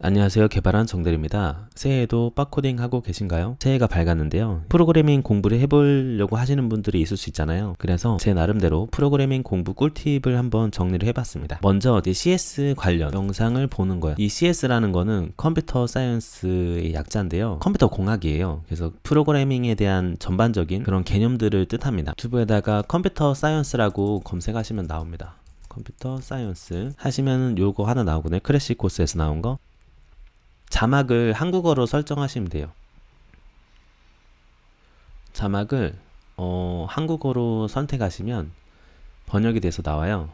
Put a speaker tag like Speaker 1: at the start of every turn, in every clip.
Speaker 1: 안녕하세요. 개발한 정대리입니다. 새해에도 빡코딩 하고 계신가요? 새해가 밝았는데요. 프로그래밍 공부를 해보려고 하시는 분들이 있을 수 있잖아요. 그래서 제 나름대로 프로그래밍 공부 꿀팁을 한번 정리를 해봤습니다. 먼저 이제 CS 관련 영상을 보는 거예요. 이 CS라는 거는 컴퓨터 사이언스의 약자인데요. 컴퓨터 공학이에요. 그래서 프로그래밍에 대한 전반적인 그런 개념들을 뜻합니다. 유튜브에다가 컴퓨터 사이언스라고 검색하시면 나옵니다. 컴퓨터 사이언스 하시면 요거 하나 나오거든요. 크래시 코스에서 나온 거. 자막을 한국어로 설정하시면 돼요. 자막을 어, 한국어로 선택하시면 번역이 돼서 나와요.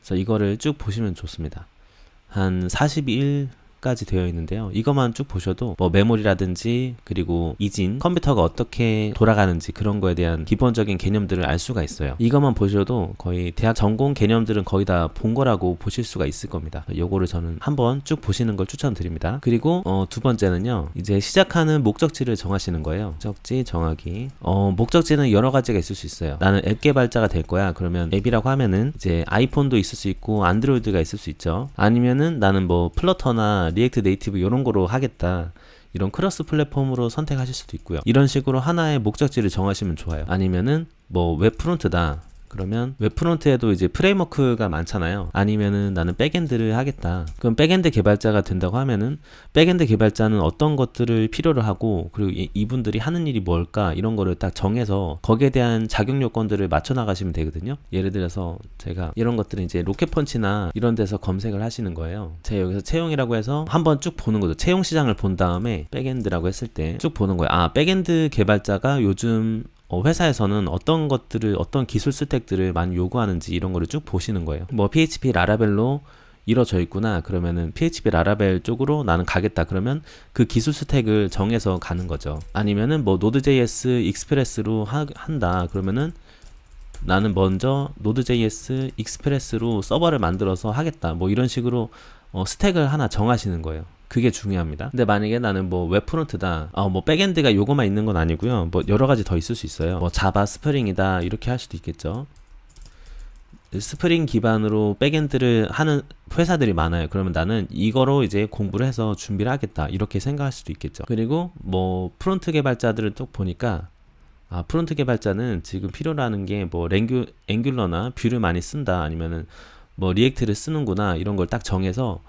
Speaker 1: 그래서 이거를 쭉 보시면 좋습니다. 한 42일 까지 되어 있는데요. 이것만 쭉 보셔도 뭐 메모리라든지 그리고 이진 컴퓨터가 어떻게 돌아가는지 그런 거에 대한 기본적인 개념들을 알 수가 있어요. 이것만 보셔도 거의 대학 전공 개념들은 거의 다 본 거라고 보실 수가 있을 겁니다. 요거를 저는 한번 쭉 보시는 걸 추천드립니다. 그리고 어, 두 번째는요. 이제 시작하는 목적지를 정하시는 거예요. 목적지 정하기. 어, 목적지는 여러 가지가 있을 수 있어요. 나는 앱 개발자가 될 거야. 그러면 앱이라고 하면은 이제 아이폰도 있을 수 있고 안드로이드가 있을 수 있죠. 아니면은 나는 뭐 플러터나 리액트 네이티브 이런 거로 하겠다. 이런 크로스 플랫폼으로 선택하실 수도 있고요. 이런 식으로 하나의 목적지를 정하시면 좋아요. 아니면은 뭐 웹 프론트다. 그러면 웹 프론트에도 이제 프레임워크가 많잖아요. 아니면은 나는 백엔드를 하겠다. 그럼 백엔드 개발자가 된다고 하면은 백엔드 개발자는 어떤 것들을 필요로 하고 그리고 이, 이분들이 하는 일이 뭘까 이런 거를 딱 정해서 거기에 대한 자격 요건들을 맞춰 나가시면 되거든요. 예를 들어서 제가 이런 것들은 이제 로켓펀치나 이런 데서 검색을 하시는 거예요. 제가 여기서 채용이라고 해서 한번 쭉 보는 거죠. 채용 시장을 본 다음에 백엔드라고 했을 때 쭉 보는 거예요. 아 백엔드 개발자가 요즘 어, 회사에서는 어떤 것들을 어떤 기술 스택들을 많이 요구하는지 이런 거를 쭉 보시는 거예요. 뭐 PHP 라라벨로 이루어져 있구나. 그러면은 PHP 라라벨 쪽으로 나는 가겠다. 그러면 그 기술 스택을 정해서 가는 거죠. 아니면은 뭐 Node.js 익스프레스로 하, 한다. 그러면은 나는 먼저 Node.js 익스프레스로 서버를 만들어서 하겠다. 뭐 이런 식으로 어, 스택을 하나 정하시는 거예요. 그게 중요합니다. 근데 만약에 나는 뭐 웹 프론트다, 어, 뭐 백엔드가 요거만 있는 건 아니고요. 뭐 여러 가지 더 있을 수 있어요. 뭐 자바 스프링이다 이렇게 할 수도 있겠죠. 스프링 기반으로 백엔드를 하는 회사들이 많아요. 그러면 나는 이거로 이제 공부를 해서 준비를 하겠다 이렇게 생각할 수도 있겠죠. 그리고 뭐 프론트 개발자들을 또 보니까 아 프론트 개발자는 지금 필요로 하는 게 뭐 앵귤러나 뷰를 많이 쓴다 아니면은 뭐 리액트를 쓰는구나 이런 걸 딱 정해서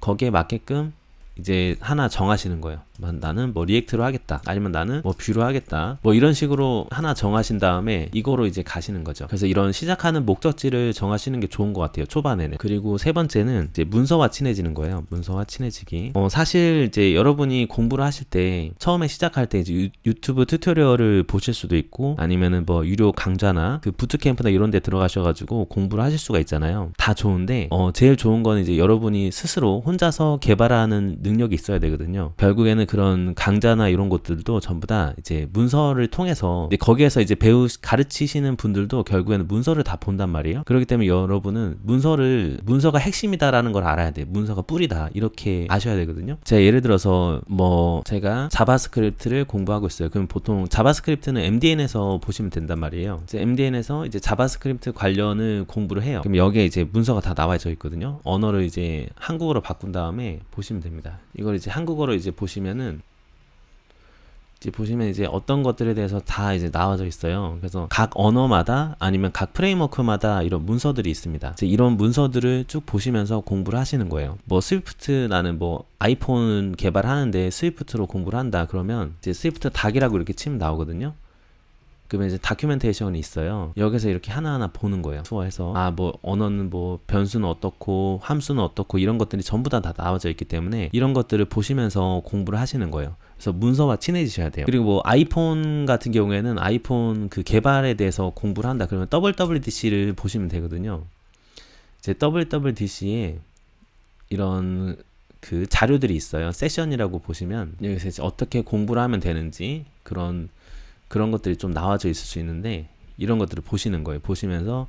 Speaker 1: 거기에 맞게끔 이제 하나 정하시는 거예요. 나는 뭐 리액트로 하겠다. 아니면 나는 뭐 뷰로 하겠다. 뭐 이런 식으로 하나 정하신 다음에 이거로 이제 가시는 거죠. 그래서 이런 시작하는 목적지를 정하시는 게 좋은 것 같아요. 초반에는. 그리고 세 번째는 이제 문서와 친해지는 거예요. 문서와 친해지기. 어, 사실 이제 여러분이 공부를 하실 때 처음에 시작할 때 이제 유, 튜브 튜토리얼을 보실 수도 있고 아니면은 뭐 유료 강좌나 그 부트캠프나 이런 데 들어가셔가지고 공부를 하실 수가 있잖아요. 다 좋은데 어, 제일 좋은 건 이제 여러분이 스스로 혼자서 개발하는 능력이 있어야 되거든요. 결국에는 그런 강좌나 이런 것들도 전부 다 이제 문서를 통해서 이제 거기에서 이제 배우 가르치시는 분들도 결국에는 문서를 다 본단 말이에요. 그렇기 때문에 여러분은 문서를 문서가 핵심이다라는 걸 알아야 돼. 문서가 뿌리다 이렇게 아셔야 되거든요. 제가 예를 들어서 뭐 제가 자바스크립트를 공부하고 있어요. 그럼 보통 자바스크립트는 MDN에서 보시면 된단 말이에요. 이제 MDN에서 이제 자바스크립트 관련을 공부를 해요. 그럼 여기에 이제 문서가 다 나와져 있거든요. 언어를 이제 한국어로 바꾼 다음에 보시면 됩니다. 이걸 이제 한국어로 이제 보시면 은 이제 보시면 이제 어떤 것들에 대해서 다 이제 나와져 있어요. 그래서 각 언어마다 아니면 각 프레임워크마다 이런 문서들이 있습니다. 이제 이런 문서들을 쭉 보시면서 공부를 하시는 거예요. 뭐 스위프트 나는 뭐 아이폰 개발하는데 스위프트로 공부를 한다 그러면 이제 스위프트 닥이라고 이렇게 치면 나오거든요. 그러면 이제 다큐멘테이션이 있어요. 여기서 이렇게 하나하나 보는 거예요. 투어해서 아 뭐 언어는 뭐 변수는 어떻고 함수는 어떻고 이런 것들이 전부 다 다 나와져 있기 때문에 이런 것들을 보시면서 공부를 하시는 거예요. 그래서 문서와 친해지셔야 돼요. 그리고 뭐 아이폰 같은 경우에는 아이폰 그 개발에 대해서 공부를 한다. 그러면 WWDC를 보시면 되거든요. 이제 WWDC에 이런 그 자료들이 있어요. 세션이라고 보시면 여기서 이제 어떻게 공부를 하면 되는지 그런 그런 것들이 좀 나와져 있을 수 있는데 이런 것들을 보시는 거예요. 보시면서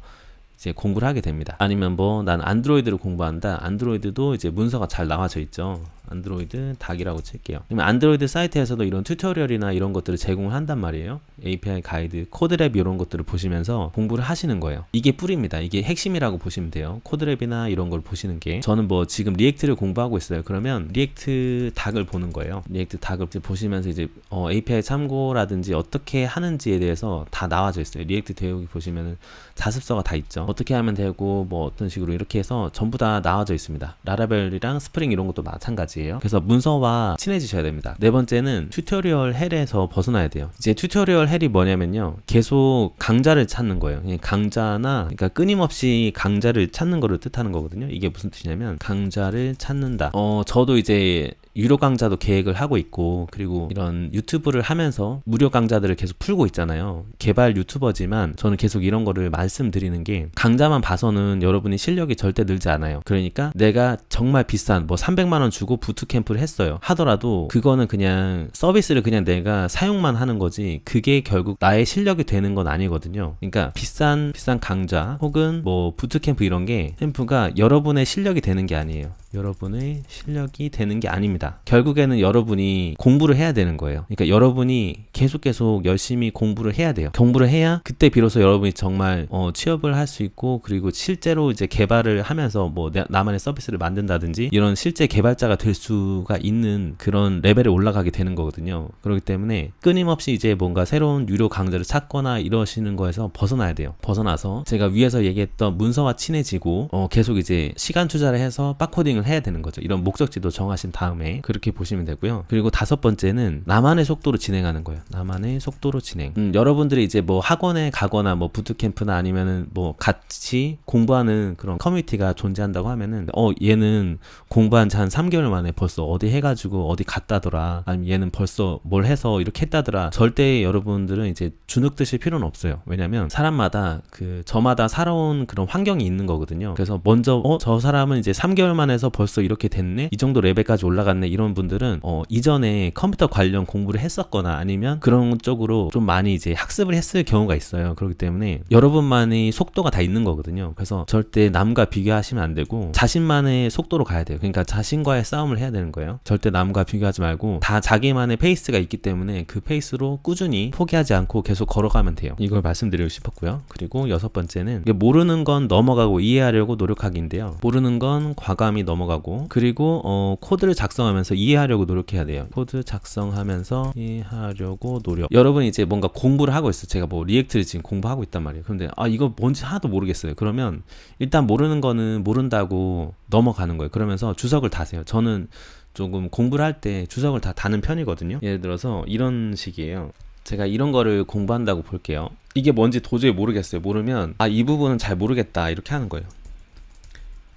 Speaker 1: 이제 공부를 하게 됩니다. 아니면 뭐 난 안드로이드를 공부한다. 안드로이드도 이제 문서가 잘 나와져 있죠. 안드로이드 닥이라고 칠게요. 그러면 안드로이드 사이트에서도 이런 튜토리얼이나 이런 것들을 제공을 한단 말이에요. API 가이드, 코드랩 이런 것들을 보시면서 공부를 하시는 거예요. 이게 뿌리입니다. 이게 핵심이라고 보시면 돼요. 코드랩이나 이런 걸 보시는 게 저는 뭐 지금 리액트를 공부하고 있어요. 그러면 리액트 닥을 보는 거예요. 리액트 이제 보시면서 이제 어, API 참고라든지 어떻게 하는지에 대해서 다 나와져 있어요. 리액트 대역이 보시면은 자습서가 다 있죠. 어떻게 하면 되고 뭐 어떤 식으로 이렇게 해서 전부 다 나와져 있습니다. 라라벨이랑 스프링 이런 것도 마찬가지 예요. 그래서 문서와 친해지셔야 됩니다. 네 번째는 튜토리얼 헬에서 벗어나야 돼요. 이제 튜토리얼 헬이 뭐냐면요. 계속 강자를 찾는 거예요. 강자나 그러니까 끊임없이 강자를 찾는 거를 뜻하는 거거든요. 이게 무슨 뜻이냐면 강자를 찾는다. 어 저도 이제 유료 강좌도 계획을 하고 있고 그리고 이런 유튜브를 하면서 무료 강좌들을 계속 풀고 있잖아요. 개발 유튜버지만 저는 계속 이런 거를 말씀드리는 게 강좌만 봐서는 여러분이 실력이 절대 늘지 않아요. 그러니까 내가 정말 비싼 뭐 300만 원 주고 부트캠프를 했어요. 하더라도 그거는 그냥 서비스를 그냥 내가 사용만 하는 거지 그게 결국 나의 실력이 되는 건 아니거든요. 그러니까 비싼 비싼 강좌 혹은 뭐 부트캠프 이런 게 캠프가 여러분의 실력이 되는 게 아니에요. 여러분의 실력이 되는 게 아닙니다. 결국에는 여러분이 공부를 해야 되는 거예요. 그러니까 여러분이 계속 계속 열심히 공부를 해야 돼요. 공부를 해야 그때 비로소 여러분이 정말 어, 취업을 할 수 있고 그리고 실제로 이제 개발을 하면서 뭐 내- 나만의 서비스를 만든다든지 이런 실제 개발자가 될 수가 있는 그런 레벨에 올라가게 되는 거거든요. 그렇기 때문에 끊임없이 이제 뭔가 새로운 유료 강좌를 찾거나 이러시는 거에서 벗어나야 돼요. 벗어나서 제가 위에서 얘기했던 문서와 친해지고 어, 계속 이제 시간 투자를 해서 빡코딩을 해야 되는 거죠. 이런 목적지도 정하신 다음에 그렇게 보시면 되고요. 그리고 다섯 번째는 나만의 속도로 진행하는 거예요. 나만의 속도로 진행. 음, 여러분들이 이제 뭐 학원에 가거나 뭐 부트캠프나 아니면은 뭐 같이 공부하는 그런 커뮤니티가 존재한다고 하면은 어 얘는 공부한 지 한 3개월 만에 벌써 어디 해가지고 어디 갔다더라 아니면 얘는 벌써 뭘 해서 이렇게 했다더라 절대 여러분들은 이제 주눅 드실 필요는 없어요 왜냐면 사람마다 그 저마다 살아온 그런 환경이 있는 거거든요 그래서 먼저 어 저 사람은 이제 3개월 만에서 벌써 이렇게 됐네 이 정도 레벨까지 올라갔네 이런 분들은 어 이전에 컴퓨터 관련 공부를 했었거나 아니면 그런 쪽으로 좀 많이 이제 학습을 했을 경우가 있어요. 그렇기 때문에 여러분만의 속도가 다 있는 거거든요. 그래서 절대 남과 비교하시면 안 되고 자신만의 속도로 가야 돼요. 그러니까 자신과의 싸움을 해야 되는 거예요. 절대 남과 비교하지 말고 다 자기만의 페이스가 있기 때문에 그 페이스로 꾸준히 포기하지 않고 계속 걸어가면 돼요. 이걸 말씀드리고 싶었고요. 그리고 여섯 번째는 모르는 건 넘어가고 이해하려고 노력하기인데요. 모르는 건 과감히 넘어가고 그리고 어, 코드를 작성하면 서 이해하려고 노력해야 돼요. 코드 작성하면서 이해하려고 노력. 여러분이 이제 뭔가 공부를 하고 있어요 제가 뭐 리액트를 지금 공부하고 있단 말이에요. 근데 아 이거 뭔지 하나도 모르겠어요. 그러면 일단 모르는 거는 모른다고 넘어가는 거예요. 그러면서 주석을 다세요. 저는 조금 공부를 할 때 주석을 다 다는 편이거든요. 예를 들어서 이런 식이에요. 제가 이런 거를 공부한다고 볼게요. 이게 뭔지 도저히 모르겠어요. 모르면 아 이 부분은 잘 모르겠다. 이렇게 하는 거예요.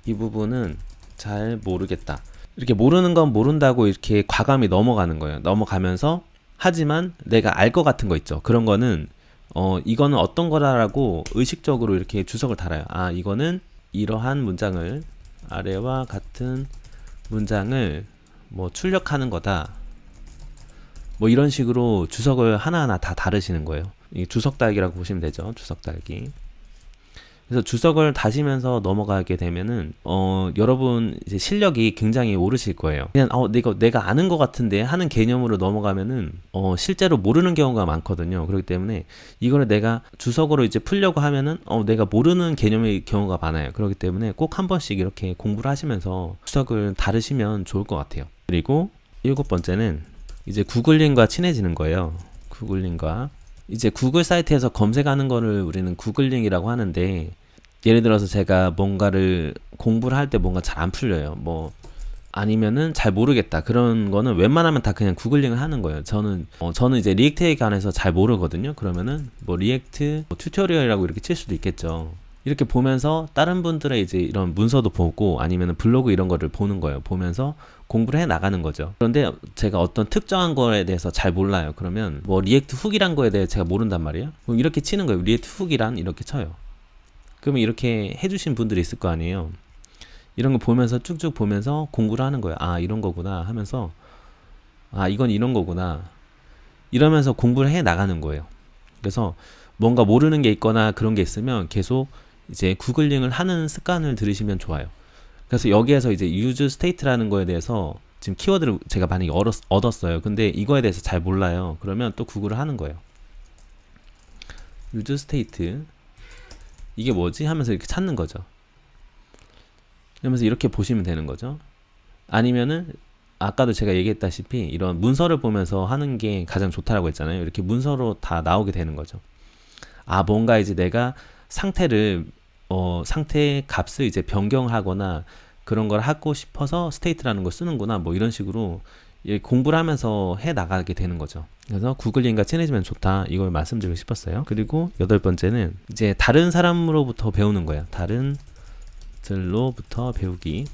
Speaker 1: 이 부분은 잘 모르겠다. 이렇게 모르는 건 모른다고 이렇게 과감히 넘어가는 거예요. 넘어가면서 하지만 내가 알 것 같은 거 있죠. 그런 거는 어 이거는 어떤 거라라고 의식적으로 이렇게 주석을 달아요. 아 이거는 이러한 문장을 아래와 같은 문장을 뭐 출력하는 거다. 뭐 이런 식으로 주석을 하나하나 다 다르시는 거예요. 이 주석 달기라고 보시면 되죠. 주석 달기. 그래서 주석을 다시면서 넘어가게 되면은 어 여러분 이제 실력이 굉장히 오르실 거예요. 그냥 어 내가 내가 아는 것 같은데 하는 개념으로 넘어가면은 어 실제로 모르는 경우가 많거든요. 그렇기 때문에 이거를 내가 주석으로 이제 풀려고 하면은 어 내가 모르는 개념의 경우가 많아요. 그렇기 때문에 꼭 한 번씩 이렇게 공부를 하시면서 주석을 다르시면 좋을 것 같아요. 그리고 일곱 번째는 이제 구글링과 친해지는 거예요. 구글링과 이제 구글 사이트에서 검색하는 거를 우리는 구글링이라고 하는데 예를 들어서 제가 뭔가를 공부를 할 때 뭔가 잘 안 풀려요. 뭐 아니면은 잘 모르겠다. 그런 거는 웬만하면 다 그냥 구글링을 하는 거예요. 저는 어, 저는 이제 리액트에 관해서 잘 모르거든요. 그러면은 뭐 리액트 뭐 튜토리얼이라고 이렇게 칠 수도 있겠죠. 이렇게 보면서 다른 분들의 이제 이런 문서도 보고 아니면은 블로그 이런 거를 보는 거예요. 보면서 공부를 해 나가는 거죠. 그런데 제가 어떤 특정한 거에 대해서 잘 몰라요. 그러면 뭐 리액트 훅이란 거에 대해 제가 모른단 말이에요. 그럼 이렇게 치는 거예요. 리액트 훅이란 이렇게 쳐요. 그러면 이렇게 해주신 분들이 있을 거 아니에요. 이런 거 보면서 쭉쭉 보면서 공부를 하는 거예요. 아 이런 거구나 하면서 아 이건 이런 거구나 이러면서 공부를 해 나가는 거예요. 그래서 뭔가 모르는 게 있거나 그런 게 있으면 계속 이제 구글링을 하는 습관을 들이시면 좋아요. 그래서 여기에서 이제 use state라는 거에 대해서 지금 키워드를 제가 많이 얻었, 얻었 어요. 근데 이거에 대해서 잘 몰라요. 그러면 또 구글을 하는 거예요. use state 이게 뭐지 하면서 이렇게 찾는 거죠. 그러면서 이렇게 보시면 되는 거죠. 아니면은 아까도 제가 얘기했다시피 이런 문서를 보면서 하는 게 가장 좋다라고 했잖아요. 이렇게 문서로 다 나오게 되는 거죠. 아, 뭔가 이제 내가 상태를 어, 상태 값을 이제 변경하거나 그런 걸 하고 싶어서 스테이트라는 걸 쓰는구나. 뭐 이런 식으로 이 공부를 하면서 해 나가게 되는 거죠. 그래서 구글링과 친해지면 좋다. 이걸 말씀드리고 싶었어요. 그리고 여덟 번째는 이제 다른 사람으로부터 배우는 거예요. 다른 들로부터 배우기.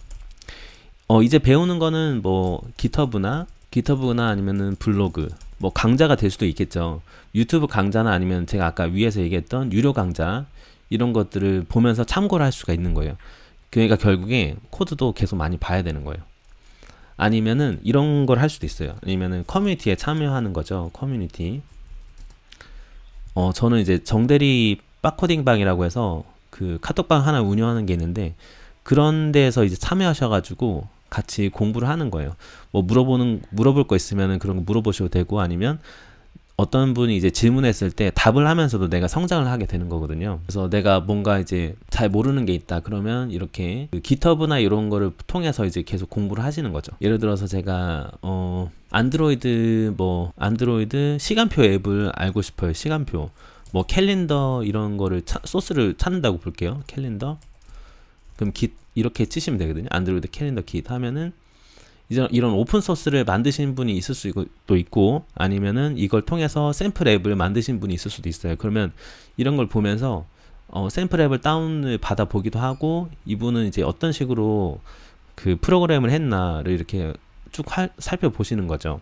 Speaker 1: 어, 이제 배우는 거는 뭐 기터브나 기터브나 아니면은 블로그 뭐 강좌가 될 수도 있겠죠. 유튜브 강좌나 아니면 제가 아까 위에서 얘기했던 유료 강좌 이런 것들을 보면서 참고를 할 수가 있는 거예요. 그러니까 결국에 코드도 계속 많이 봐야 되는 거예요. 아니면은 이런 걸 할 수도 있어요. 아니면은 커뮤니티에 참여하는 거죠. 커뮤니티. 어, 저는 이제 정대리 빠코딩 방이라고 해서 그 카톡방 하나 운영하는 게 있는데 그런 데에서 이제 참여하셔가지고 같이 공부를 하는 거예요. 뭐 물어보는 물어볼 거 있으면은 그런 거 물어보셔도 되고 아니면 어떤 분이 이제 질문했을 때 답을 하면서도 내가 성장을 하게 되는 거거든요. 그래서 내가 뭔가 이제 잘 모르는 게 있다 그러면 이렇게 그 기터브나 이런 거를 통해서 이제 계속 공부를 하시는 거죠. 예를 들어서 제가 어 안드로이드 뭐 안드로이드 시간표 앱을 알고 싶어요. 시간표 뭐 캘린더 이런 거를 차, 소스를 찾는다고 볼게요. 캘린더 그럼 깃 이렇게 치시면 되거든요. 안드로이드 캘린더 깃 하면은 이런 오픈 소스를 만드신 분이 있을 수도 있고 아니면은 이걸 통해서 샘플 앱을 만드신 분이 있을 수도 있어요. 그러면 이런 걸 보면서 어, 샘플 앱을 다운을 받아 보기도 하고 이분은 이제 어떤 식으로 그 프로그램을 했나를 이렇게 쭉 할, 살펴보시는 거죠.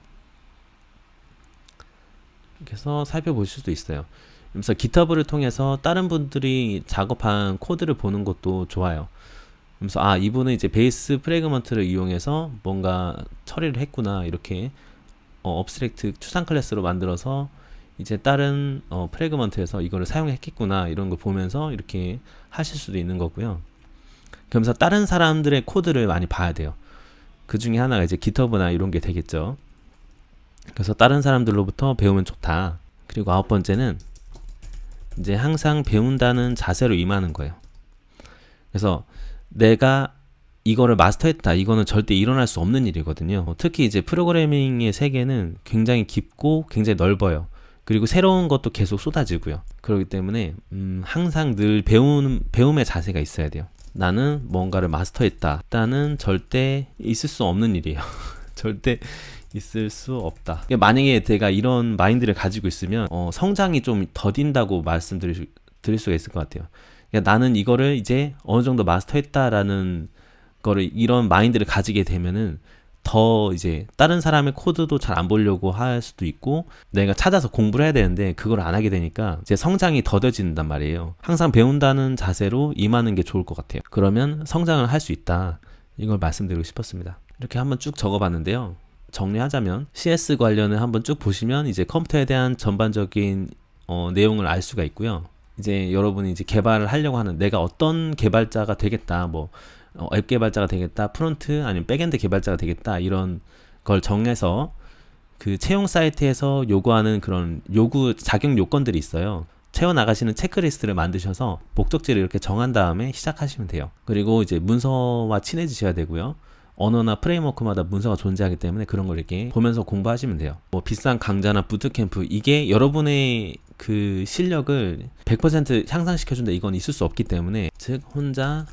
Speaker 1: 그래서 살펴보실 수도 있어요. 그래서 기터브를 통해서 다른 분들이 작업한 코드를 보는 것도 좋아요. 그래서 아 이분은 이제 베이스 프레그먼트를 이용해서 뭔가 처리를 했구나 이렇게 어, 업스트랙트 추상 클래스로 만들어서 이제 다른 어, 프레그먼트에서 이거를 사용했겠구나 이런 걸 보면서 이렇게 하실 수도 있는 거고요. 그러면서 다른 사람들의 코드를 많이 봐야 돼요. 그 중에 하나가 이제 기터브나 이런 게 되겠죠. 그래서 다른 사람들로부터 배우면 좋다. 그리고 아홉 번째는 이제 항상 배운다는 자세로 임하는 거예요. 그래서 내가 이거를 마스터했다. 이거는 절대 일어날 수 없는 일이거든요. 어, 특히 이제 프로그래밍의 세계는 굉장히 깊고 굉장히 넓어요. 그리고 새로운 것도 계속 쏟아지고요. 그렇기 때문에 음, 항상 늘 배우는 배움의 자세가 있어야 돼요. 나는 뭔가를 마스터했다. 일단은 절대 있을 수 없는 일이에요. 절대 있을 수 없다. 그러니까 만약에 내가 이런 마인드를 가지고 있으면 어, 성장이 좀 더딘다고 말씀드릴 드릴 수가 있을 것 같아요. 그러니까 나는 이거를 이제 어느 정도 마스터했다라는 거를 이런 마인드를 가지게 되면은 더 이제 다른 사람의 코드도 잘 안 보려고 할 수도 있고 내가 찾아서 공부를 해야 되는데 그걸 안 하게 되니까 이제 성장이 더뎌진단 말이에요. 항상 배운다는 자세로 임하는 게 좋을 것 같아요. 그러면 성장을 할 수 있다. 이걸 말씀드리고 싶었습니다. 이렇게 한번 쭉 적어봤는데요. 정리하자면 CS 관련을 한번 쭉 보시면 이제 컴퓨터에 대한 전반적인 어, 내용을 알 수가 있고요. 이제 여러분이 이제 개발을 하려고 하는 내가 어떤 개발자가 되겠다 뭐 어, 앱 개발자가 되겠다 프론트 아니면 백엔드 개발자가 되겠다 이런 걸 정해서 그 채용 사이트에서 요구하는 그런 요구 자격 요건들이 있어요. 채워 나가시는 체크리스트를 만드셔서 목적지를 이렇게 정한 다음에 시작하시면 돼요. 그리고 이제 문서와 친해지셔야 되고요. 언어나 프레임워크마다 문서가 존재하기 때문에 그런 걸 이렇게 보면서 공부하시면 돼요. 뭐 비싼 강좌나 부트캠프 이게 여러분의 그 실력을 100% 향상시켜준다 이건 있을 수 없기 때문에 즉 혼자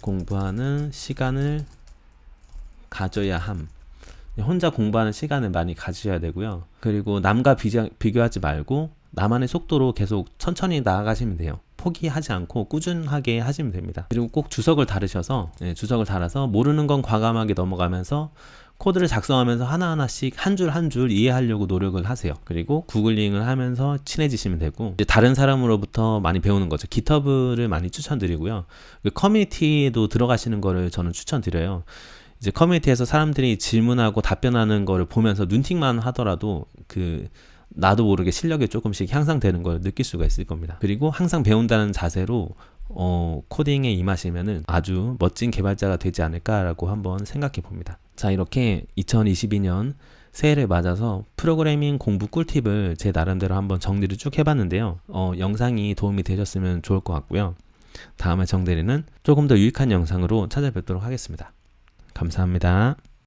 Speaker 1: 공부하는 시간을 가져야 함. 혼자 공부하는 시간을 많이 가지셔야 되고요. 그리고 남과 비교, 비교하지 말고 나만의 속도로 계속 천천히 나아가시면 돼요. 포기하지 않고 꾸준하게 하시면 됩니다. 그리고 꼭 주석을 달으셔서 네, 주석을 달아서 모르는 건 과감하게 넘어가면서 코드를 작성하면서 하나하나씩 한 줄 한 줄 이해하려고 노력을 하세요. 그리고 구글링을 하면서 친해지시면 되고 다른 사람으로부터 많이 배우는 거죠. 기터브를 많이 추천드리고요. 그 커뮤니티에도 들어가시는 거를 저는 추천드려요. 이제 커뮤니티에서 사람들이 질문하고 답변하는 거를 보면서 눈팅만 하더라도 그 나도 모르게 실력이 조금씩 향상되는 걸 느낄 수가 있을 겁니다. 그리고 항상 배운다는 자세로 어, 코딩에 임하시면은 아주 멋진 개발자가 되지 않을까라고 한번 생각해 봅니다. 자, 이렇게 2022년 새해를 맞아서 프로그래밍 공부 꿀팁을 제 나름대로 한번 정리를 쭉 해봤는데요. 어, 영상이 도움이 되셨으면 좋을 것 같고요. 다음에 정대리는 조금 더 유익한 영상으로 찾아뵙도록 하겠습니다. 감사합니다.